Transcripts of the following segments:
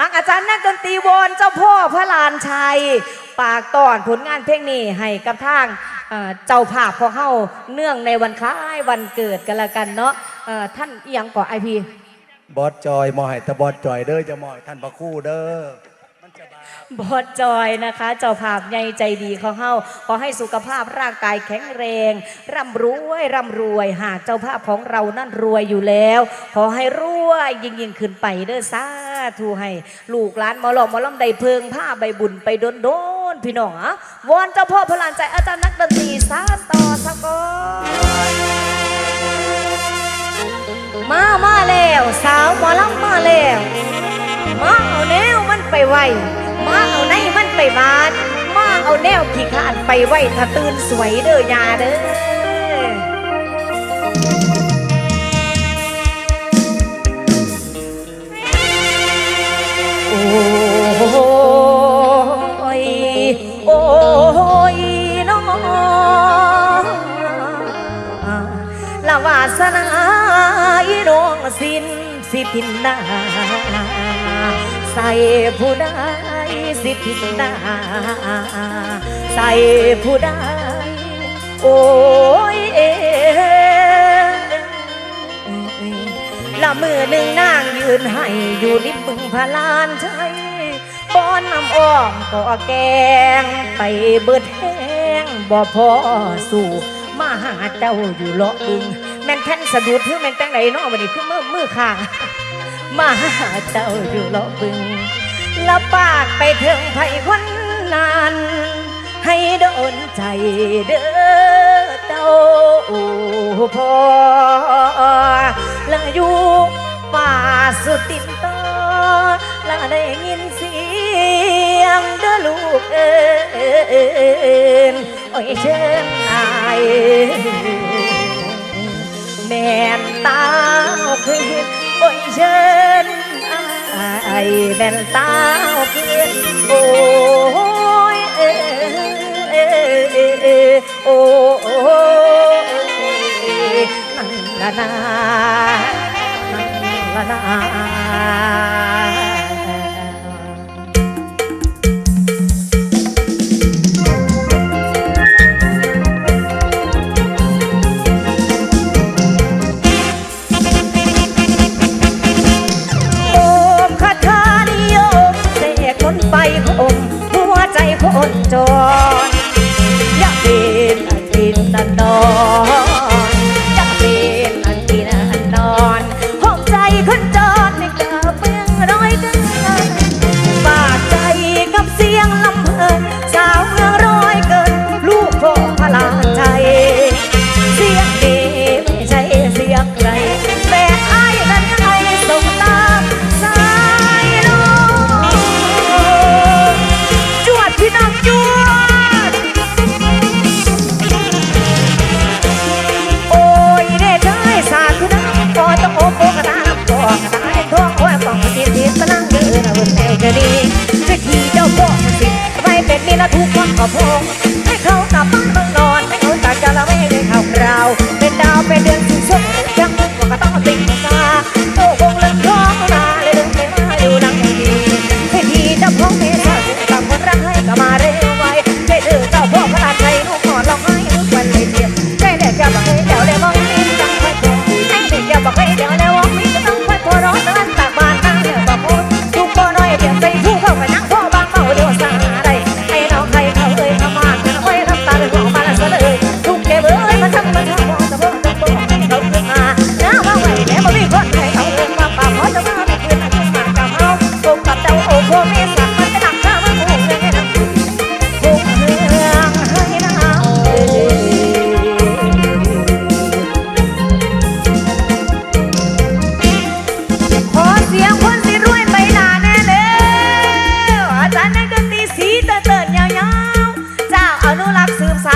อังอาจารย์นักดนตรีวอนเจ้าพ่อพระลานชัย ปากตอนผลงานเพลงนี้ให้กับทางเจ้าภาพของเฮาเนื่องในวันคล้ายวันเกิดกันละกันเนาะท่านเอียงก่อไอพีบอสจอยมอให้แต่บอสจอยเด้อจะมอยท่านพระคู่เด้อ บอสจอยนะคะ เจ้าภาพใหญ่ใจดีเของเฮาขอให้สุขภาพร่างกายแข็งแรง ร่ำรวยร่ำรวย หากเจ้าภาพของเรานั่นรวยอยู่แล้ว ขอให้รวยยิ่งยิ่งขึ้นไปเด้อสาธุให้ ลูกหลานมอหลอมหมอลำได้เพิงผ้าใบบุญไปโดนโดนๆพี่น้องอะวอนเจ้าพ่อพลานใจอาจารย์นักดนตรีสานต่อสะกอนมามาแล้ว สาวหมอลำมาแล้วมาเอาแนวมันไปไว้ มาเอาในมันไปบานมาเอาแนวขี้ขานไปไว้ถ้าตื่นสวยเด้อยาเด้อโอ้ยโอ้ยน้องละวาสนาอีน้องสิ้นสิทินนาใส่ผู้ใด สิทินนาใส่ผู้ใดโอ้ยเอละมือหนึ่งนางยืนให้อยู่ริมบึงพาลานใช้ป้อนน้ำอ้อมก็แกง ไปเบิดแห้งบ่พอสู่มาหาเจ้าอยู่เลาะบึง แม่นแท่นสะดุดคือแม่นแตงไหนน้อวันนี้คือมือมือข้างมาหาเจ้าอยู่เลาะบึง ละปากไปถึงไผคนนั้นให้โดนใจเด้อเจ้าพอละอยู่ป่าสุดติดต่อละได้ยินเสียงเด้อลูกเอิญโอ้ยเชิญอายแม่นตาคือโอ้ยเชิญ อายแม่นตาคือโอ้ยเอ้ยเอ้ยเอ้ยเอ้ยโอ้ยนั่นละนานั่นละนา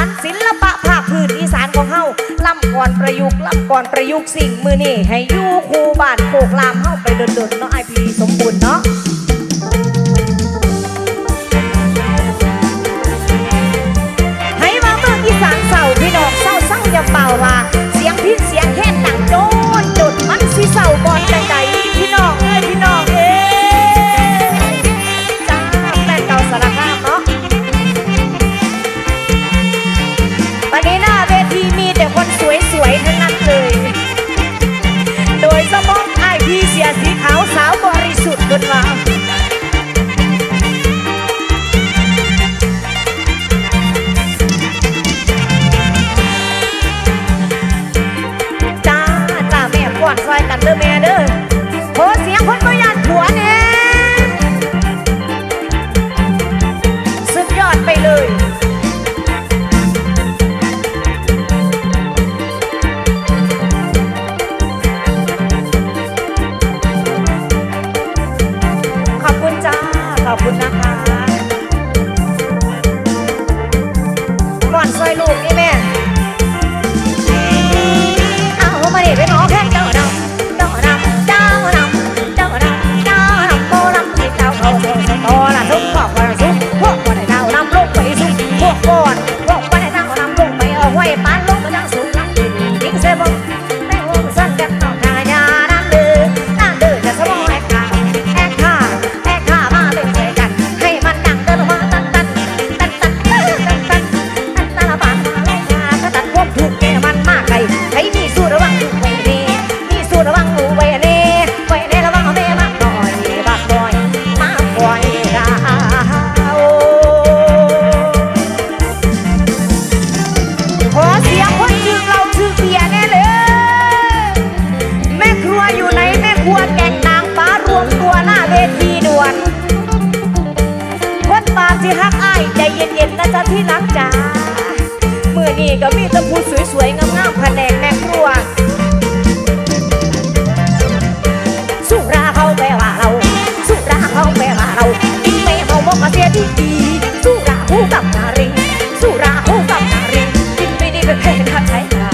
นศิลปะภาคพื้นอีสานของเฮาล่ำก่อนประยุกต์ล่ำก่อนประยุกต์สิ่งมือนี่ให้ยู่คู่บ้านโคกลามเฮาไปดนๆเนาะไอพีสมบูรณ์เนาะ เศ ใจเย็นๆนะจ๊ะที่รักจ๋าเมื่อนี้ก็มีตะพูสวยๆงามๆแผนแม่ครัว สุราเขาแปว่าเรา สุราเขาแปว่าเรากินไม่เอาบอกมาเสียดีดีสุราคู่กับนารีสุราคู่กับนารีงกินไม่ได้ไปแพ้ทังใช้ตา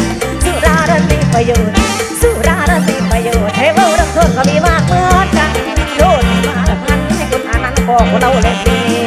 สุราดันมีประโยชน์ สุราดันมีประโยชน์ให้เราดังทนก็มีมากเหมือนกันโดนมาละพันให้คนอานันต์บอกเราเลยดี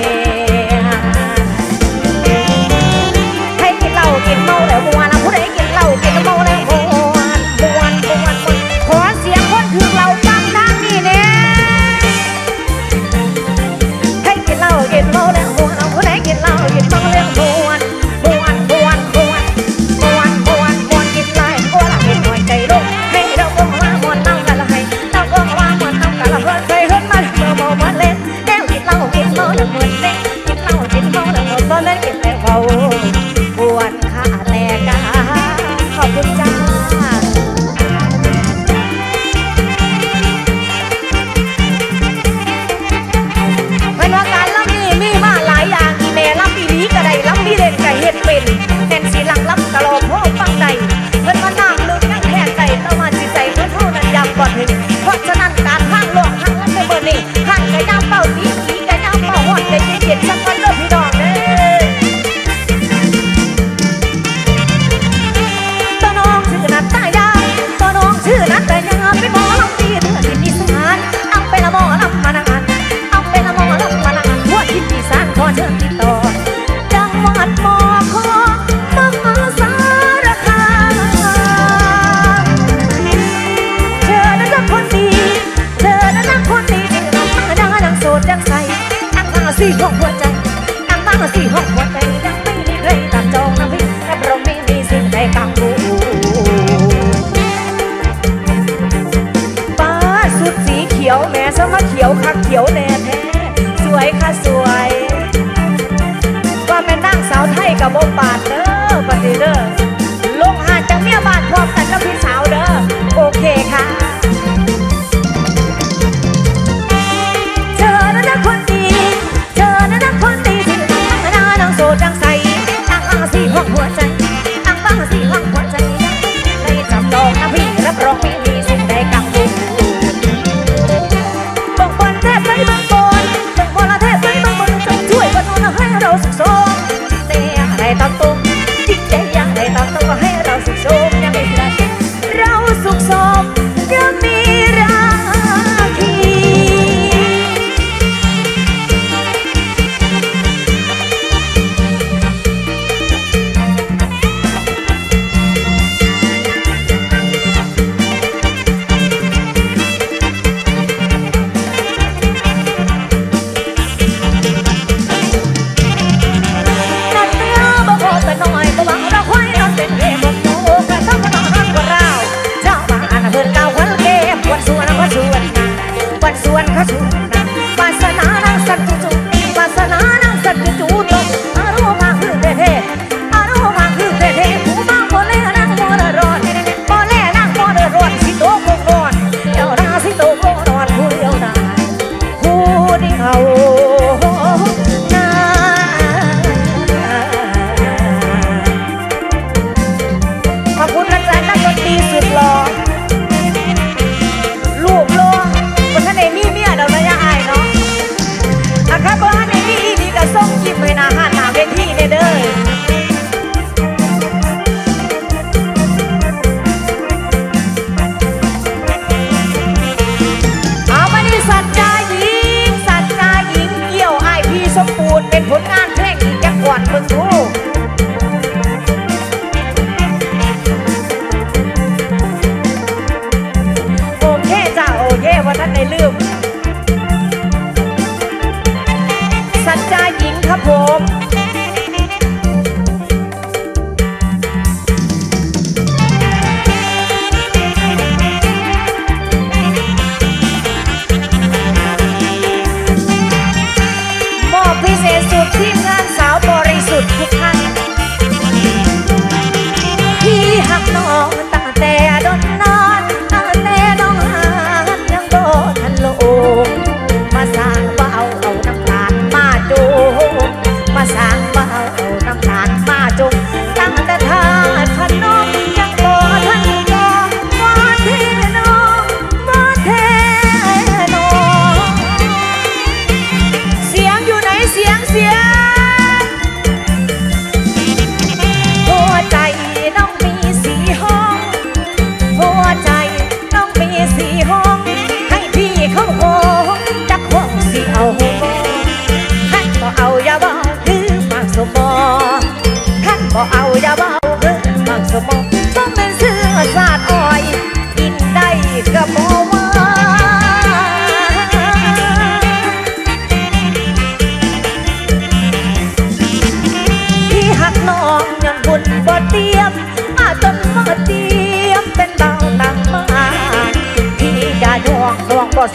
así.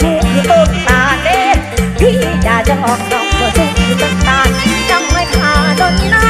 ถูอต้นตาเต้พี่ด่าจะออกดอกก็ถูกอยู่ต้นตาจำไม่ขาดนนะ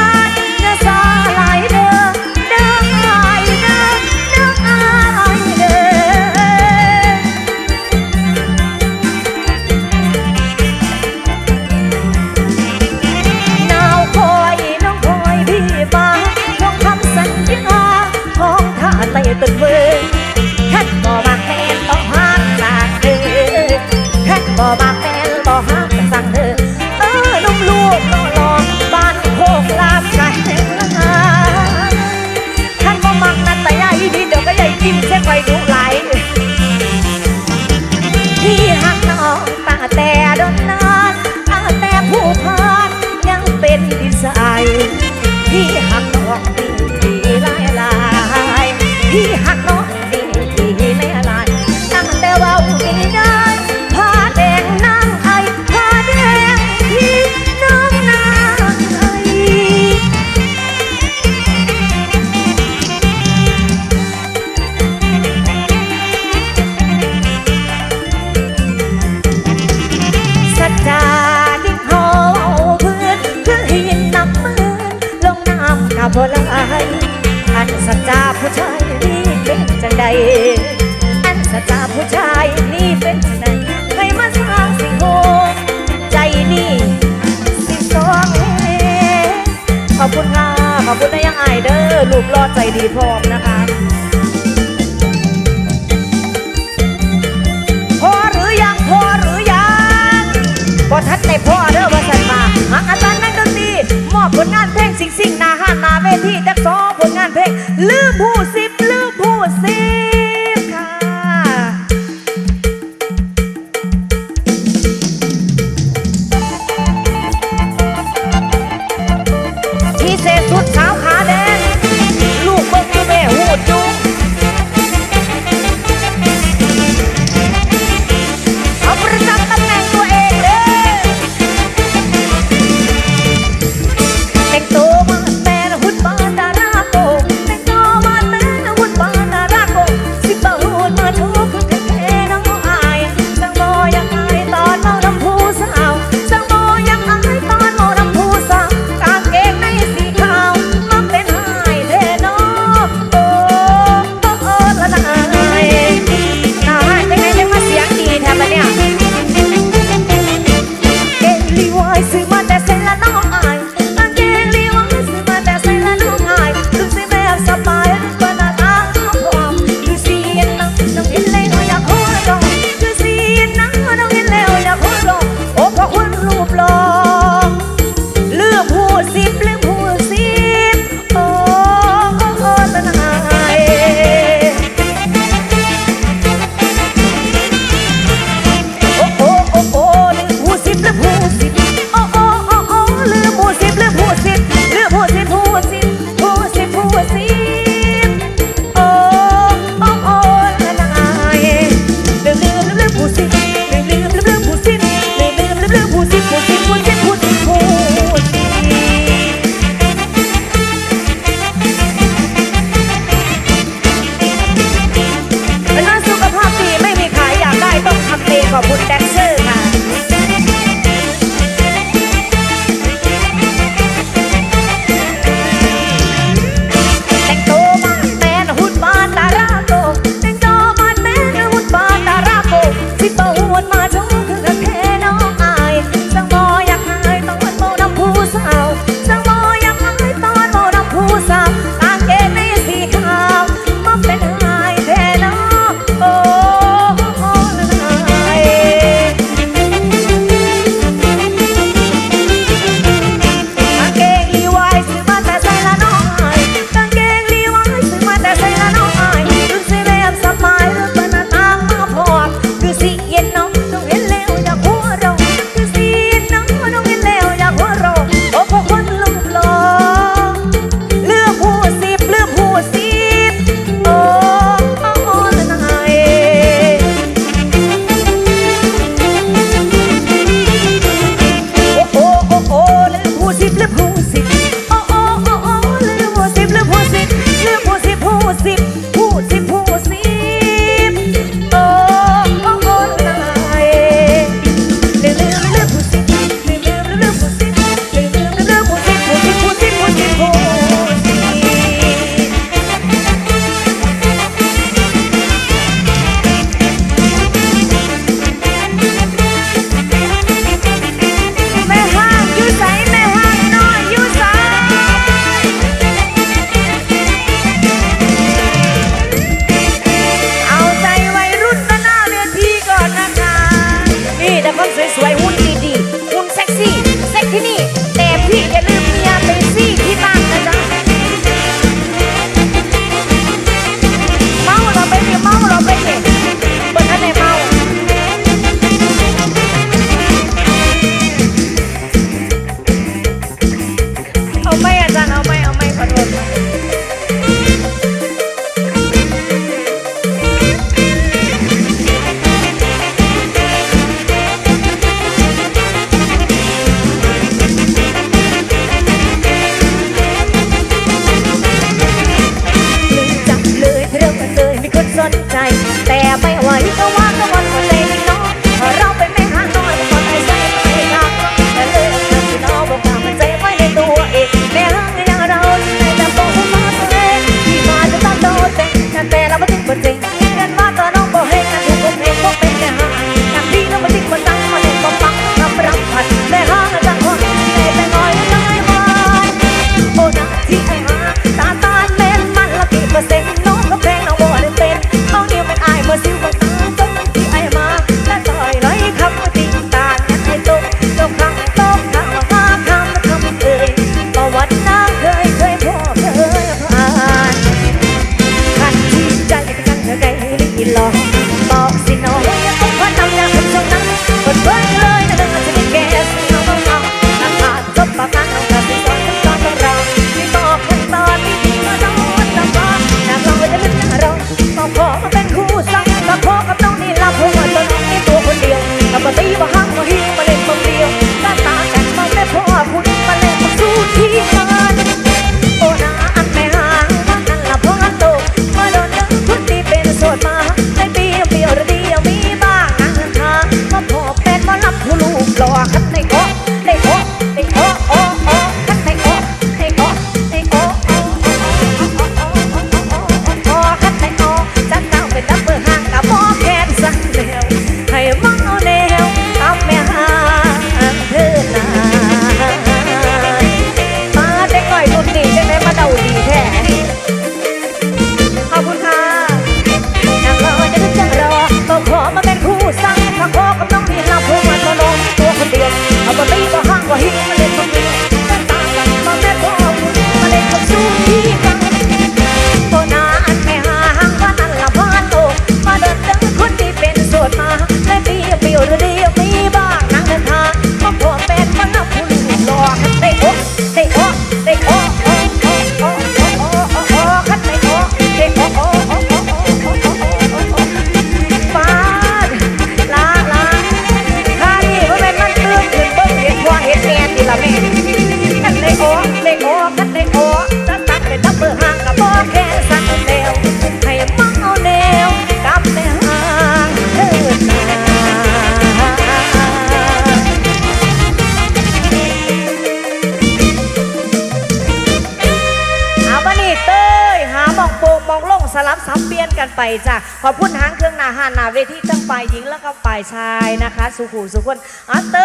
ันไปจ้ะขอบคุณหางเครื่องนาหานาเวทีทั้งฝ่ายหญิงแล้วก็ฝ่ายชายนะคะ สุขุสุขคนอาเต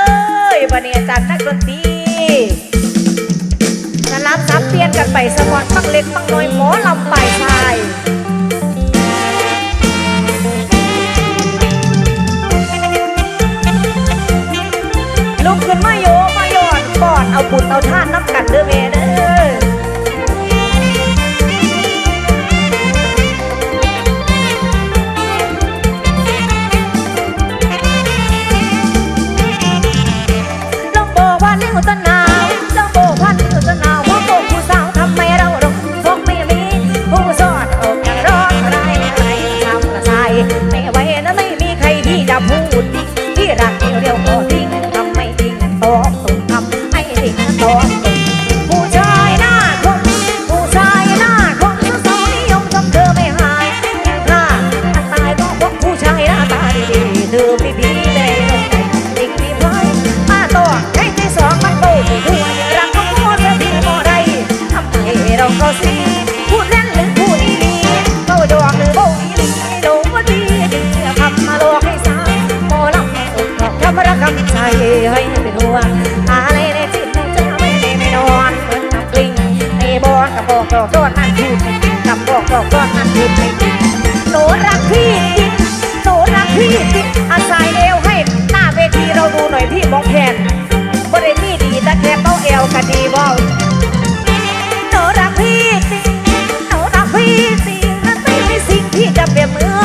ยวันนี้อาจารย์นักดนตรีสรับซับเปลี่ยนกันไปสะพอนปังเล็กปังน้อยหมอลำฝ่ายชายลุกขึ้นมาโยมาหยอดกอดเอาบุญเอาท่านนับกันเด้อเมเด้อ ดอกก้อนนั่นพูดไจริงคำบอกดอกก้อนนั่นพูดไม่จริงโนรักพี่จริงโนรักพี่จริงอาศัยเอวให้หน้าเวทีเราดูหน่อยพี่มองแทนบริมีดีแต่แค่เป้าเอวก็ดีว่าโนรักพี่จริงโนรักพี่จริงนั่นไม่ใช่สิ่งที่จะเปรียบเหมือน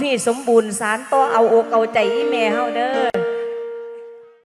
พี่สมบูรณ์สารต่อเอาโอเกาใจอีเมเฮาเด้อ